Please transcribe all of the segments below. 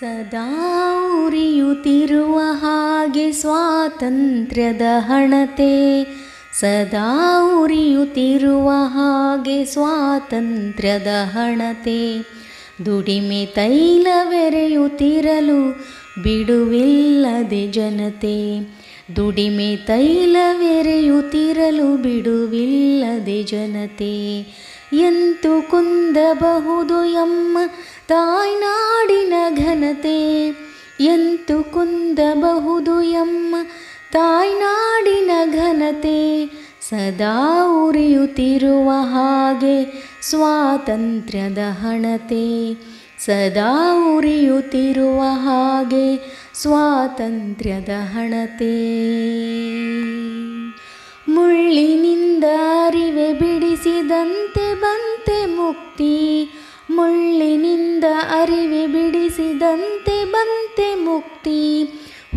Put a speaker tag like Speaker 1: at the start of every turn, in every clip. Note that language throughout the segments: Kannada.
Speaker 1: ಸದಾ ಉರಿಯುತ್ತಿರುವ ಹಾಗೆ ಸ್ವಾತಂತ್ರ್ಯದ ಹಣತೆ. ಸದಾ ಉರಿಯುತ್ತಿರುವ ಹಾಗೆ ಸ್ವಾತಂತ್ರ್ಯದ ಹಣತೆ. ದುಡಿಮೆ ತೈಲವೆರೆಯುತ್ತಿರಲು ಬಿಡುವಿಲ್ಲದೆ ಜನತೆ. ದುಡಿಮೆ ತೈಲವೆರೆಯುತ್ತಿರಲು ಬಿಡುವಿಲ್ಲದೆ ಜನತೆ. ಎಂತು ಕುಂದಬಹುದು ಎಮ್ಮ ತಾಯ್ನಾಡಿನ ಘನತೆ? ಎಂತು ಕುಂದಬಹುದು ಎಮ್ಮ ತಾಯ್ನಾಡಿನ ಘನತೆ? ಸದಾ ಉರಿಯುತ್ತಿರುವ ಹಾಗೆ ಸ್ವಾತಂತ್ರ್ಯದ ಹಣತೆ. ಸದಾ ಉರಿಯುತ್ತಿರುವ ಹಾಗೆ ಸ್ವಾತಂತ್ರ್ಯದ ಹಣತೆ. ಮುಳ್ಳಿನಿಂದ ಅರಿವೆ ಬಿಡಿಸಿದಂತೆ ಮುಕ್ತಿ ಮುಳ್ಳಿನಿಂದ ಅರಿವೆ ಬಿಡಿಸಿದಂತೆ ಬಂತೆ ಮುಕ್ತಿ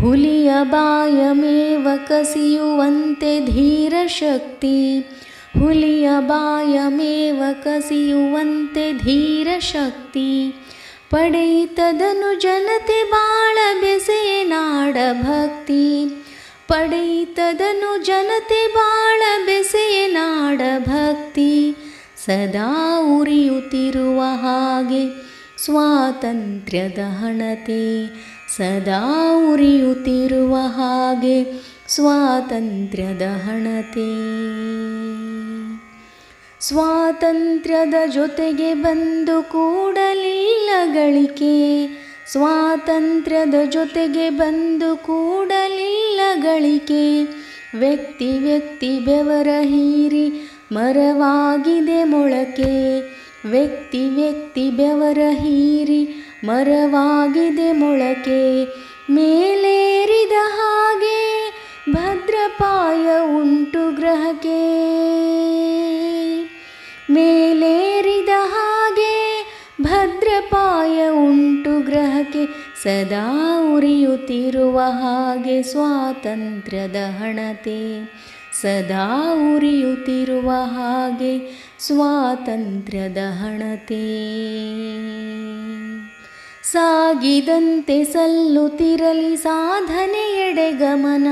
Speaker 1: ಹುಲಿಯ ಬಾಯ ಮೇವ ಕಸಿಯುವಂತೆ ಧೀರ ಶಕ್ತಿ ಹುಲಿಯ ಬಾಯ ಮೇವ ಕಸಿಯುವಂತೆ ಧೀರ ಶಕ್ತಿ ಪಡೆಯಿತದನು ಜನತೆ ಬಾಳ ಬೆಸೆ ನಾಡ ಭಕ್ತಿ ಪಡೆಯಿತದನು ಜನತೆ ಬಾಳ ಬೆಸೆ ನಾಡ ಭಕ್ತಿ ಸದಾ ಉರಿಯುತ್ತಿರುವ ಹಾಗೆ ಸ್ವಾತಂತ್ರ್ಯದ ಹಣತೆ. ಸದಾ ಉರಿಯುತ್ತಿರುವ ಹಾಗೆ ಸ್ವಾತಂತ್ರ್ಯದ ಹಣತೆ. ಸ್ವಾತಂತ್ರ್ಯದ ಜೊತೆಗೆ ಬಂದು ಕೂಡಲಿಲ್ಲ ಗಳಿಕೆ. ಸ್ವಾತಂತ್ರ್ಯದ ಜೊತೆಗೆ ಬಂದು ಕೂಡಲಿಲ್ಲ ಗಳಿಕೆ. ವ್ಯಕ್ತಿ ವ್ಯಕ್ತಿ ಬೆವರ ಹೀರಿ ಮರವಾಗಿದೆ ಮೊಳಕೆ. ವ್ಯಕ್ತಿ ವ್ಯಕ್ತಿ ಬೆವರ ಹೀರಿ ಮರವಾಗಿದೆ ಮೊಳಕೆ. ಮೇಲೇರಿದ ಹಾಗೆ ಭದ್ರಪಾಯ ಉಂಟು ಗ್ರಹಕ್ಕೆ. ಮೇಲೇರಿದ ಹಾಗೆ ಭದ್ರಪಾಯ ಉಂಟು ಗ್ರಹಕ್ಕೆ. ಸದಾ ಉರಿಯುತ್ತಿರುವ ಹಾಗೆ ಸ್ವಾತಂತ್ರ್ಯದ ಹಣತೆ. ಸದಾ ಉರಿಯುತ್ತಿರುವ ಹಾಗೆ ಸ್ವಾತಂತ್ರ್ಯದ ಹಣತೆ. ಸಾಗಿದಂತೆ ಸಲ್ಲುತ್ತಿರಲಿ ಸಾಧನೆಯೆಡೆ ಗಮನ.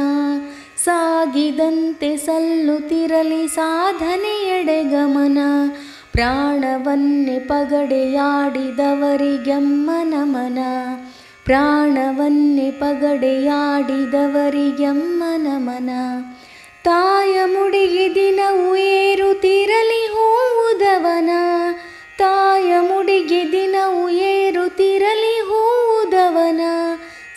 Speaker 1: ಸಾಗಿದಂತೆ ಸಲ್ಲುತ್ತಿರಲಿ ಸಾಧನೆಯೆಡೆ ಗಮನ. ಪ್ರಾಣವನ್ನೇ ಪಗಡೆಯಾಡಿದವರಿಗೆಮ್ಮ ನಮನ. ಪ್ರಾಣವನ್ನೇ ಪಗಡೆಯಾಡಿದವರಿಗೆಮ್ಮ ಮನ ತಾಯ ಮುಡಿಗೆ ದಿನವು ಏರುತ್ತಿರಲಿ ಹೂವುದವನ. ತಾಯ ಮುಡಿಗೆ ದಿನವು ಏರುತ್ತಿರಲಿ ಹೂವುದವನ.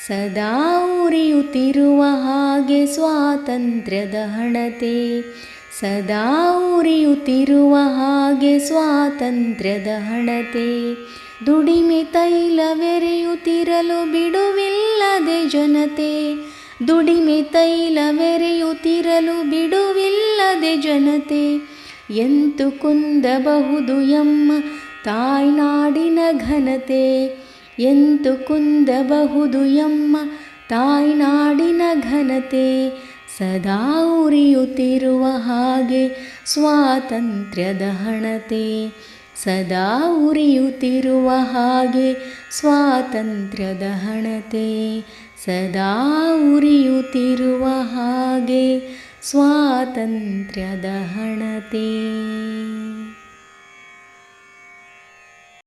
Speaker 1: ಸದಾ ಉರಿಯುತ್ತಿರುವ ಹಾಗೆ ಸ್ವಾತಂತ್ರ್ಯದ ಹಣತೆ. ಸದಾ ಉರಿಯುತ್ತಿರುವ ಹಾಗೆ ಸ್ವಾತಂತ್ರ್ಯದ ಹಣತೆ. ದುಡಿಮೆ ತೈಲವೆರೆಯುತ್ತಿರಲು ಬಿಡುವಿಲ್ಲದೆ ಜನತೆ. ದುಡಿಮೆ ತೈಲವೆರೆಯುತ್ತಿರಲು ಬಿಡುವಿಲ್ಲದೆ ಜನತೆ. ಎಂತು ಕುಂದಬಹುದು ಎಮ್ಮ ತಾಯ್ನಾಡಿನ ಘನತೆ. ಎಂತು ಕುಂದಬಹುದು ಎಮ್ಮ ತಾಯ್ನಾಡಿನ ಘನತೆ. ಸದಾ ಉರಿಯುತ್ತಿರುವ ಹಾಗೆ ಸ್ವಾತಂತ್ರ್ಯದ ಹಣತೆ. ಸದಾ ಉರಿಯುತ್ತಿರುವ ಹಾಗೆ ಸ್ವಾತಂತ್ರ್ಯದ ಹಣತೆ. ಸದಾ ಉರಿಯುತ್ತಿರುವ ಹಾಗೆ ಸ್ವಾತಂತ್ರ್ಯದ ಹಣತೆ.